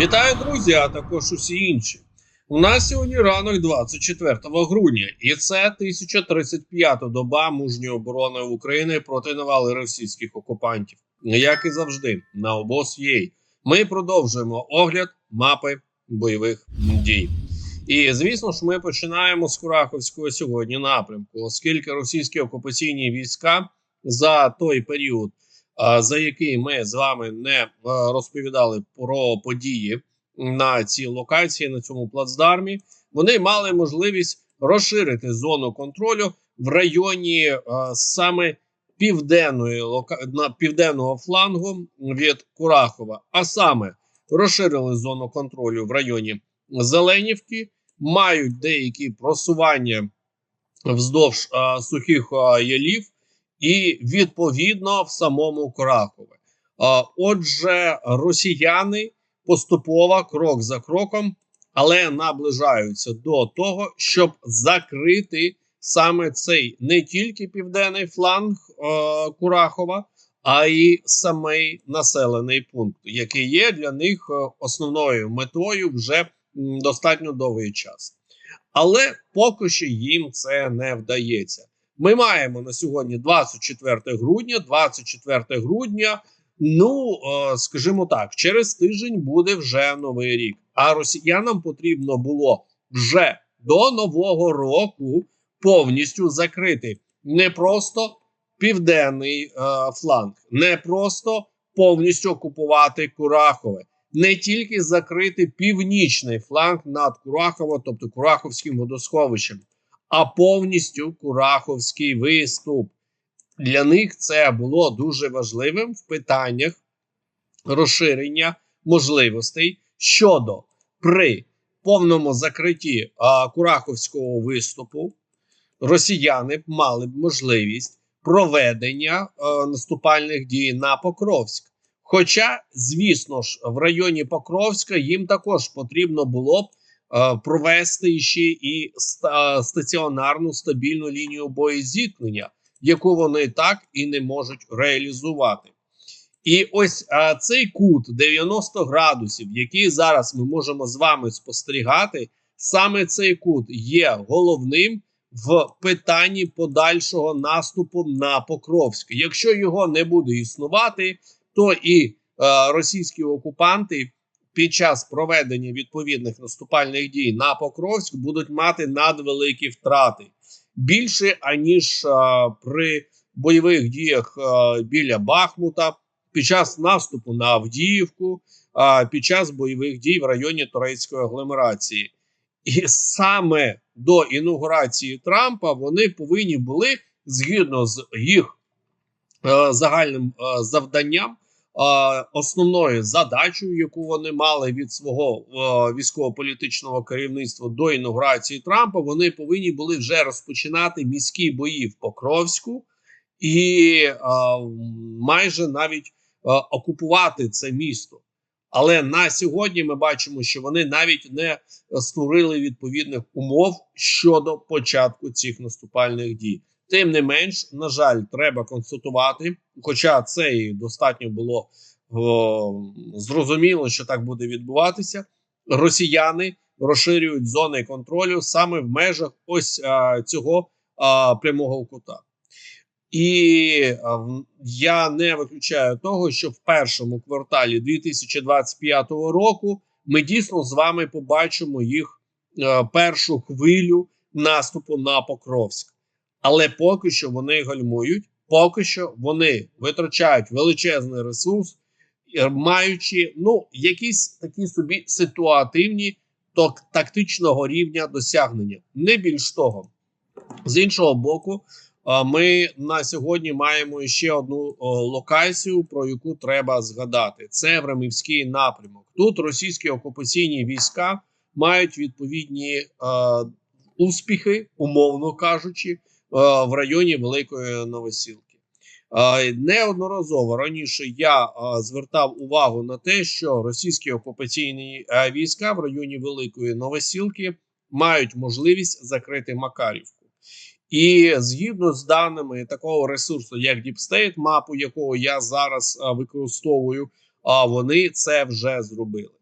Вітаю, друзі, а також усі інші. У нас сьогодні ранок 24 грудня, і це 1035-та доба мужньої оборони України проти навали російських окупантів. Як і завжди, на обоз єй. Ми продовжуємо огляд мапи бойових дій. І звісно ж, ми починаємо з Кураховського сьогодні напрямку, оскільки російські окупаційні війська за той період, за який ми з вами не розповідали про події на цій локації, на цьому плацдармі, вони мали можливість розширити зону контролю в районі саме південної на південного флангу від Курахова, а саме розширили зону контролю в районі Зеленівки, мають деякі просування вздовж сухих ялів, і відповідно в самому Курахове. А, Отже, росіяни поступово крок за кроком, але наближаються до того, щоб закрити саме цей не тільки південний фланг е, Курахова, а й самий населений пункт, який є для них е, основною метою вже достатньо довгий час. Але поки що їм це не вдається. Ми маємо на сьогодні 24 грудня. 24 грудня. Ну е, скажімо так, через тиждень буде вже новий рік. А росіянам потрібно було вже до нового року повністю закрити не просто південний е, фланг, не просто повністю окупувати Курахове, не тільки закрити північний фланг над Курахово, тобто Кураховським водосховищем, а повністю Кураховський виступ. Для них це було дуже важливим в питаннях розширення можливостей щодо при повному закритті а, Кураховського виступу. Росіяни б мали б можливість проведення а, наступальних дій на Покровськ. Хоча, звісно ж, в районі Покровська їм також потрібно було б провести ще і стаціонарну стабільну лінію боєзіткнення яку вони так і не можуть реалізувати. І ось а, цей кут 90 градусів, який зараз ми можемо з вами спостерігати, саме цей кут є головним в питанні подальшого наступу на Покровськ. Якщо його не буде існувати, то і а, російські окупанти під час проведення відповідних наступальних дій на Покровськ будуть мати надвеликі втрати більше аніж а, при бойових діях а, біля Бахмута, під час наступу на Авдіївку, а, під час бойових дій в районі Турецької агломерації. І саме до інаугурації Трампа вони повинні були згідно з їх е, загальним е, завданням. Основною задачею, яку вони мали від свого військово-політичного керівництва до інаугурації Трампа, вони повинні були вже розпочинати міські бої в Покровську і а, майже навіть окупувати це місто. Але на сьогодні ми бачимо, що вони навіть не створили відповідних умов щодо початку цих наступальних дій. Тим не менш, на жаль, треба констатувати, хоча це і достатньо було о, зрозуміло, що так буде відбуватися. Росіяни розширюють зони контролю саме в межах ось а, цього а, прямого кута. І я не виключаю того, що в першому кварталі 2025 року ми дійсно з вами побачимо їх а, першу хвилю наступу на Покровськ. Але поки що вони гальмують, поки що вони витрачають величезний ресурс, маючи ну якісь такі собі ситуативні тактичного рівня досягнення. Не більш того, з іншого боку, ми на сьогодні маємо ще одну локацію, про яку треба згадати: це Времівський напрямок. Тут російські окупаційні війська мають відповідні успіхи, умовно кажучи. Е, в районі Великої Новосілки. Е, неодноразово раніше я е, звертав увагу на те, що російські окупаційні війська в районі Великої Новосілки мають можливість закрити Макарівку. І згідно з даними такого ресурсу, як Deep мапу якого я зараз використовую, вони це вже зробили.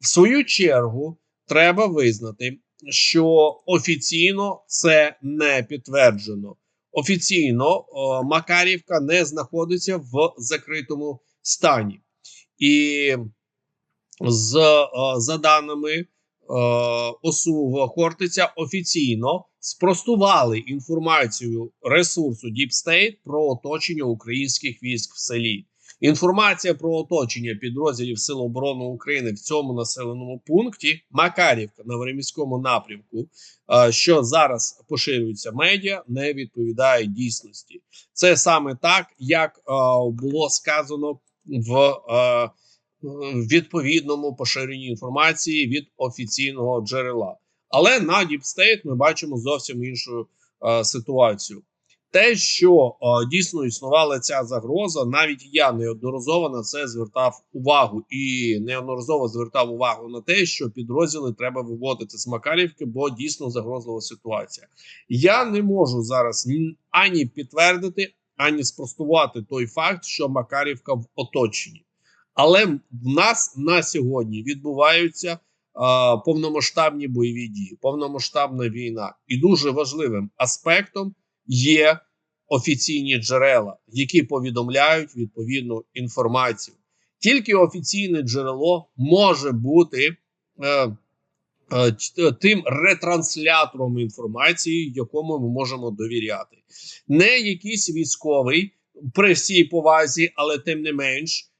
В свою чергу треба визнати, що офіційно це не підтверджено. Офіційно о, Макарівка не знаходиться в закритому стані, і з о, за даними о, ОСУ Хортиця офіційно спростували інформацію ресурсу State про оточення українських військ в селі. Інформація про оточення підрозділів Сил оборони України в цьому населеному пункті Макарівка на Времівському напрямку, е, що зараз поширюється медіа, не відповідає дійсності. Це саме так, як е, було сказано в е, відповідному поширенні інформації від офіційного джерела. Але на State ми бачимо зовсім іншу ситуацію те, що о, дійсно існувала ця загроза, навіть я неодноразово на це звертав увагу і неодноразово звертав увагу на те, що підрозділи треба виводити з Макарівки, бо дійсно загрозлива ситуація. Я не можу зараз ані підтвердити, ані спростувати той факт, що Макарівка в оточенні. Але в нас на сьогодні відбуваються е, повномасштабні бойові дії, повномасштабна війна, і дуже важливим аспектом є офіційні джерела, які повідомляють відповідну інформацію. Тільки офіційне джерело може бути е, е, тим ретранслятором інформації, якому ми можемо довіряти. Не якийсь військовий при всій повазі, але тим не менш.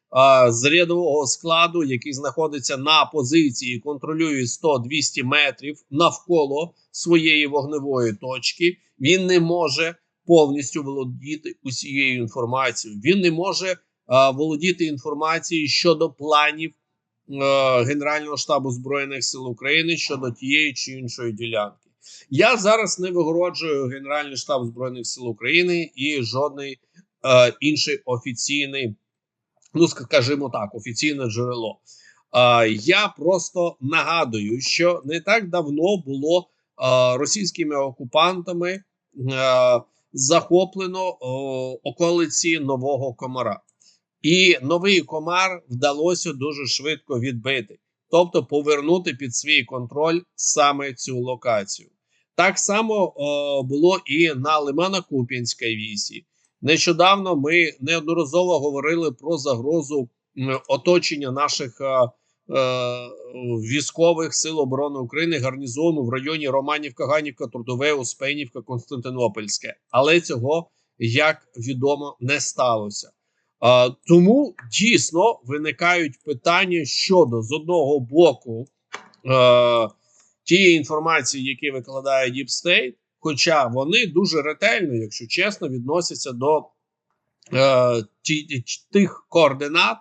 З рядового складу, який знаходиться на позиції, контролює 100-200 метрів навколо своєї вогневої точки, він не може повністю володіти усією інформацією. Він не може а, володіти інформацією щодо планів а, Генерального штабу збройних сил України щодо тієї чи іншої ділянки. Я зараз не вигороджую Генеральний штаб збройних сил України і жодний а, інший офіційний, ну скажімо так, офіційне джерело. Я просто нагадую, що не так давно було російськими окупантами. Захоплено околиці нового комара, і новий комар вдалося дуже швидко відбити, тобто повернути під свій контроль саме цю локацію. Так само було і на Лимано-Куп'янській вісі. Нещодавно ми неодноразово говорили про загрозу оточення наших Е, військових сил оборони України гарнізону в районі Романівка, Ганівка, Трудове, Успенівка, Константинопольське, але цього як відомо не сталося. Тому дійсно виникають питання щодо з одного боку е, тієї інформації, які викладає State, хоча вони дуже ретельно, якщо чесно, відносяться до е, тих координат.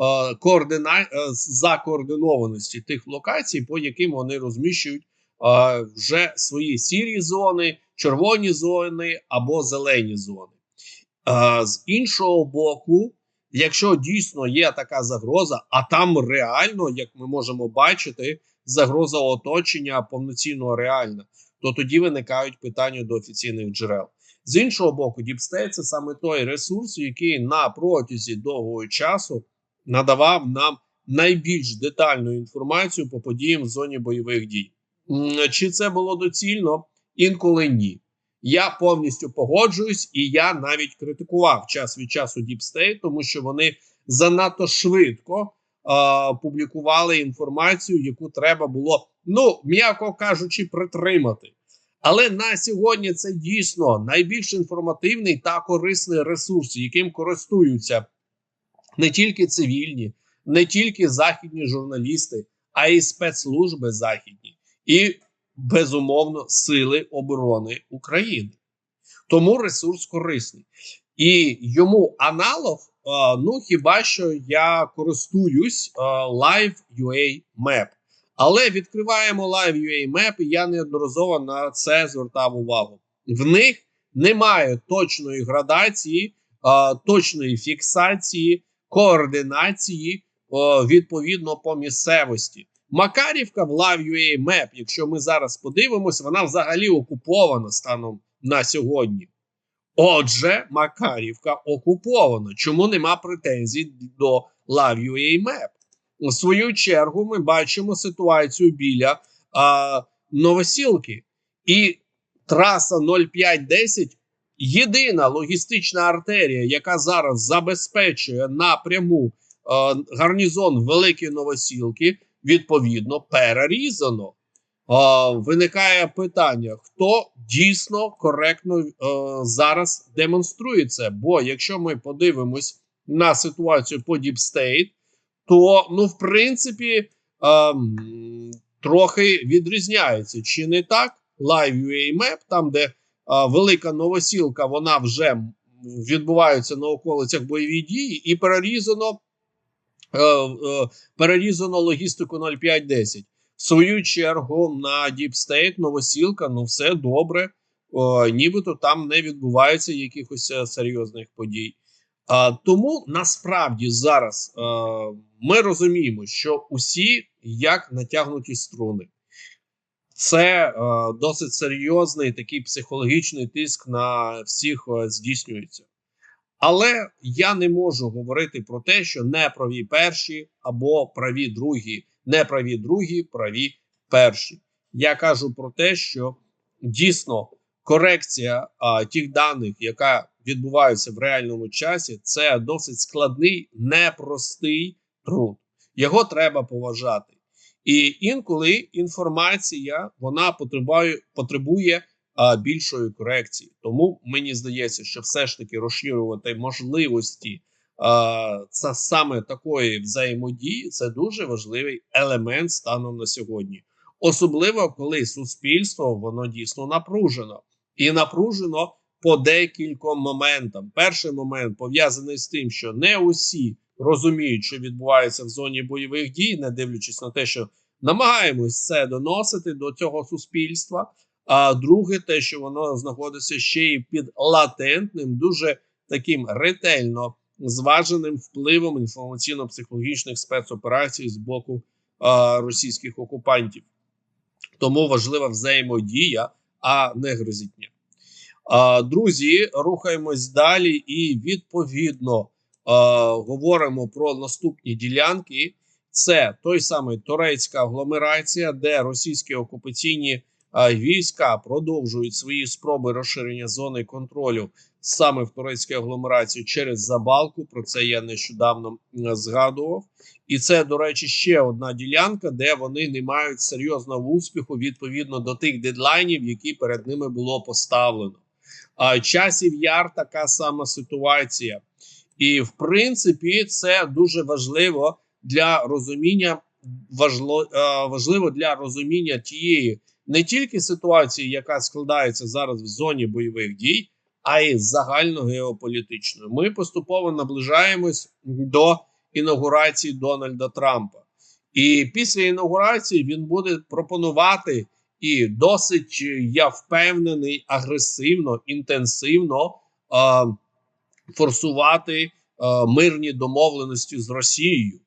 Е, координа... Е, закоординованості тих локацій, по яким вони розміщують е, вже свої сірі зони, червоні зони або зелені зони. З іншого боку, якщо дійсно є така загроза, а там реально, як ми можемо бачити, загроза оточення повноцінно реальна, то тоді виникають питання до офіційних джерел. З іншого боку, Діпстейт це саме той ресурс, який на протязі довгого часу надавав нам найбільш детальну інформацію по подіям в зоні бойових дій. Чи це було доцільно? Інколи ні. Я повністю погоджуюсь, і я навіть критикував час від часу State, тому що вони занадто швидко публікували інформацію, яку треба було, ну м'яко кажучи, притримати. Але на сьогодні це дійсно найбільш інформативний та корисний ресурс, яким користуються не тільки цивільні, не тільки західні журналісти, а й спецслужби західні і безумовно сили оборони України. Тому ресурс корисний. І йому аналог, ну хіба що я користуюсь Live.ua Map. Але відкриваємо Live.ua Map, і я неодноразово на це звертав увагу. В них немає точної градації, точної фіксації координації відповідно по місцевості. Макарівка в LiveUA Map, якщо ми зараз подивимося, вона взагалі окупована станом на сьогодні. Отже, Макарівка окупована. Чому нема претензій до LiveUA Map? В свою чергу ми бачимо ситуацію біля а, Новосілки. І траса 0510 єдина логістична артерія, яка зараз забезпечує напряму е, гарнізон Великої Новосілки, відповідно перерізано. Е, виникає питання, хто дійсно коректно е, зараз демонструє це. Бо якщо ми подивимось на ситуацію по Deep State, то ну, в принципі, ем, трохи відрізняється. Чи не так? Live UA Map, там, де а, велика новосілка, вона вже відбувається на околицях бойові дії, і перерізано е, е, перерізано логістику 0510. Свою чергу на State новосілка, ну все добре, о, нібито там не відбувається якихось е, серйозних подій. А, тому насправді зараз е, ми розуміємо, що усі як натягнуті струни. Це е, досить серйозний такий психологічний тиск на всіх е, здійснюється. Але я не можу говорити про те, що не праві перші або праві другі, не праві другі, праві перші. Я кажу про те, що дійсно корекція а, тих даних, яка відбувається в реальному часі, це досить складний, непростий труд. Його треба поважати. І інколи інформація вона потребує потребує а, більшої корекції. Тому мені здається, що все ж таки розширювати можливості це саме такої взаємодії це дуже важливий елемент станом на сьогодні, особливо коли суспільство воно дійсно напружено і напружено по декільком моментам. Перший момент пов'язаний з тим, що не усі розуміють, що відбувається в зоні бойових дій, не дивлячись на те, що намагаємось це доносити до цього суспільства. А друге, те, що воно знаходиться ще й під латентним, дуже таким ретельно зваженим впливом інформаційно-психологічних спецоперацій з боку а, російських окупантів. Тому важлива взаємодія, а не грозітня. А, Друзі, рухаємось далі і відповідно говоримо про наступні ділянки, це той самий турецька агломерація, де російські окупаційні війська продовжують свої спроби розширення зони контролю саме в турецькій агломерації через Забалку. Про це я нещодавно згадував. І це, до речі, ще одна ділянка, де вони не мають серйозного успіху відповідно до тих дедлайнів, які перед ними було поставлено. А часів яр така сама ситуація. І в принципі, це дуже важливо для розуміння е, важливо для розуміння тієї не тільки ситуації, яка складається зараз в зоні бойових дій, а й загальногеополітичної. Ми поступово наближаємось до інаугурації Дональда Трампа. І після інаугурації він буде пропонувати і досить, я впевнений, агресивно, інтенсивно. Е, форсувати е, мирні домовленості з Росією.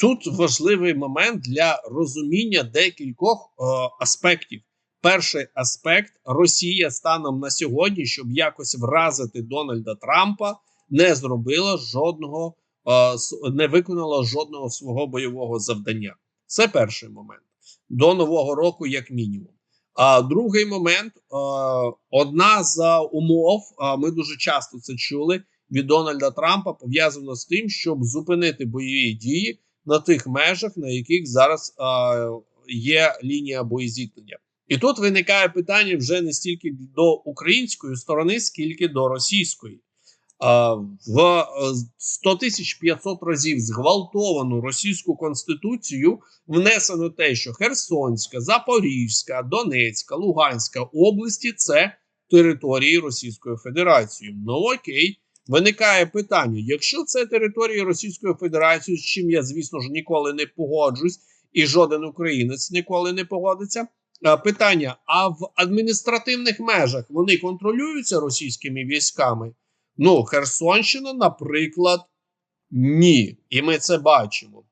Тут важливий момент для розуміння декількох е, аспектів. Перший аспект Росія станом на сьогодні, щоб якось вразити Дональда Трампа, не зробила жодного, е, не виконала жодного свого бойового завдання. Це перший момент до нового року, як мінімум. А другий момент одна з умов, ми дуже часто це чули від Дональда Трампа, пов'язано з тим, щоб зупинити бойові дії на тих межах, на яких зараз є лінія боєзіткнення. І тут виникає питання вже не стільки до української сторони, скільки до російської. В 100 е, тисяч 500 разів зґвалтовану російську конституцію внесено те, що Херсонська, Запорізька, Донецька, Луганська області це території Російської Федерації. Ну окей, виникає питання: якщо це території Російської Федерації, з чим я, звісно ж, ніколи не погоджусь, і жоден українець ніколи не погодиться. Питання: а в адміністративних межах вони контролюються російськими військами? Ну, Херсонщина, наприклад, ні. І ми це бачимо.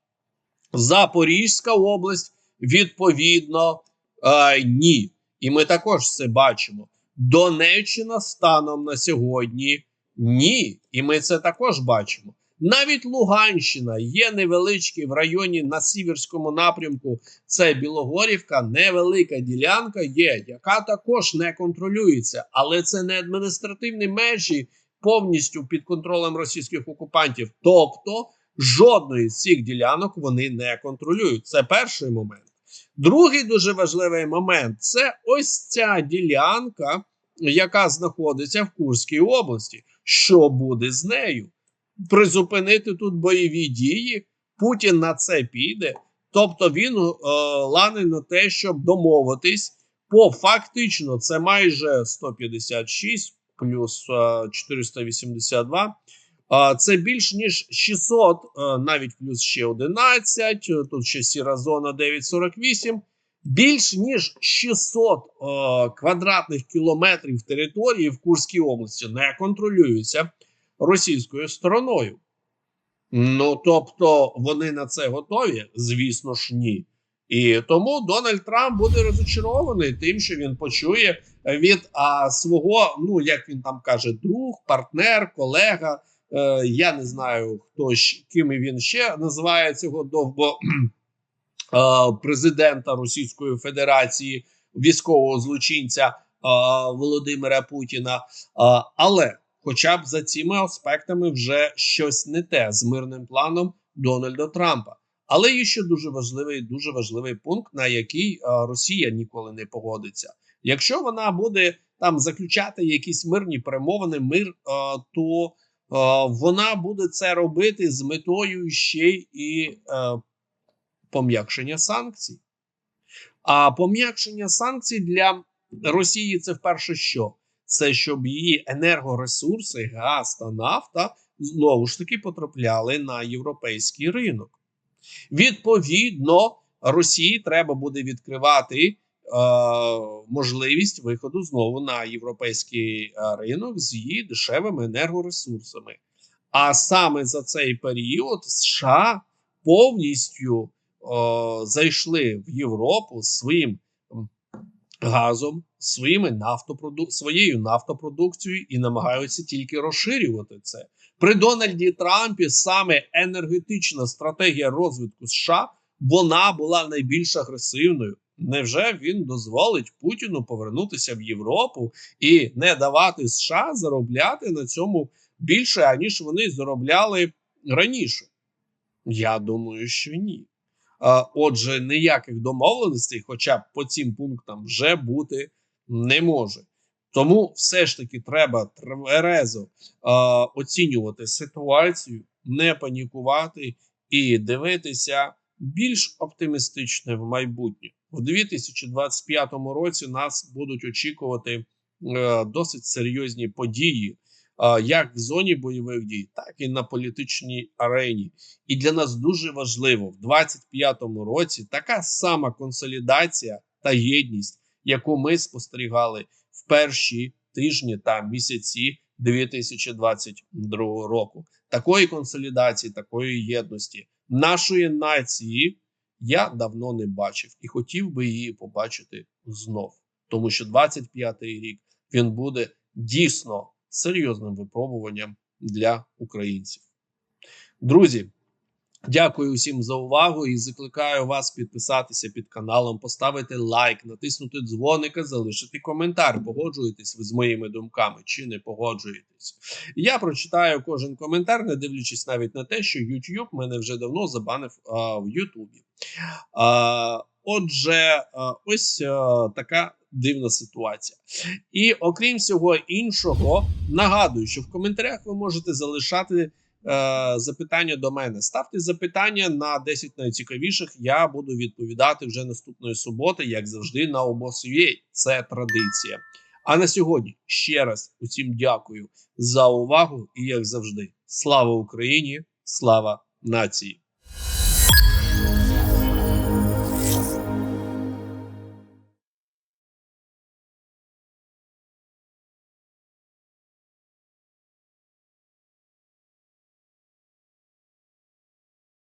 Запорізька область, відповідно, е, ні. І ми також це бачимо. Донеччина станом на сьогодні ні. І ми це також бачимо. Навіть Луганщина є невеличкий в районі на сіверському напрямку. Це Білогорівка, невелика ділянка є, яка також не контролюється, але це не адміністративні межі повністю під контролем російських окупантів. Тобто жодної з цих ділянок вони не контролюють. Це перший момент. Другий дуже важливий момент це ось ця ділянка, яка знаходиться в Курській області. Що буде з нею? Призупинити тут бойові дії. Путін на це піде. Тобто він е, лане на те, щоб домовитись. По фактично, це майже 156 плюс е, 482. А це більш ніж 600, е, навіть плюс ще 11, е, Тут ще сіра зона 948. Більш ніж 600 е, квадратних кілометрів території в Курській області не контролюються російською стороною. Ну тобто вони на це готові? Звісно ж, ні. І тому Дональд Трамп буде розочарований тим, що він почує від а, свого, ну як він там каже, друг, партнер, колега. Е, я не знаю, хто щ- ким він ще називає цього довго президента Російської Федерації, військового злочинця е, Володимира Путіна. Е, але, хоча б за цими аспектами, вже щось не те з мирним планом Дональда Трампа. Але є ще дуже важливий, дуже важливий пункт, на який е, Росія ніколи не погодиться. Якщо вона буде там заключати якісь мирні перемовини, мир, е, то е, вона буде це робити з метою ще і е, пом'якшення санкцій. А пом'якшення санкцій для Росії це вперше що? Це щоб її енергоресурси, газ та нафта знову ж таки потрапляли на європейський ринок. Відповідно, Росії треба буде відкривати е, можливість виходу знову на європейський е, ринок з її дешевими енергоресурсами. А саме за цей період США повністю е, зайшли в Європу своїм газом, своїми нафтопроду... своєю нафтопродукцією і намагаються тільки розширювати це. При Дональді Трампі саме енергетична стратегія розвитку США вона була найбільш агресивною. Невже він дозволить Путіну повернутися в Європу і не давати США заробляти на цьому більше, аніж вони заробляли раніше? Я думаю, що ні. А, Отже, ніяких домовленостей, хоча б по цим пунктам, вже бути не може. Тому все ж таки треба тверезо е, оцінювати ситуацію, не панікувати і дивитися більш оптимістично в майбутнє. В 2025 році нас будуть очікувати е, досить серйозні події, е, як в зоні бойових дій, так і на політичній арені. І для нас дуже важливо в 2025 році така сама консолідація та єдність, яку ми спостерігали в перші тижні та місяці 2022 року. Такої консолідації, такої єдності нашої нації я давно не бачив і хотів би її побачити знов, тому що 25-й рік він буде дійсно серйозним випробуванням для українців. Друзі. Дякую усім за увагу і закликаю вас підписатися під каналом, поставити лайк, натиснути дзвоника, залишити коментар. Погоджуєтесь ви з моїми думками чи не погоджуєтесь. Я прочитаю кожен коментар, не дивлячись навіть на те, що YouTube мене вже давно забанив а, в Ютубі. Отже, ось така дивна ситуація. І окрім всього іншого, нагадую, що в коментарях ви можете залишати. Е, запитання до мене. Ставте запитання на 10 найцікавіших. Я буду відповідати вже наступної суботи, як завжди, на обосвій. Це традиція. А на сьогодні ще раз усім дякую за увагу і як завжди. Слава Україні! Слава нації!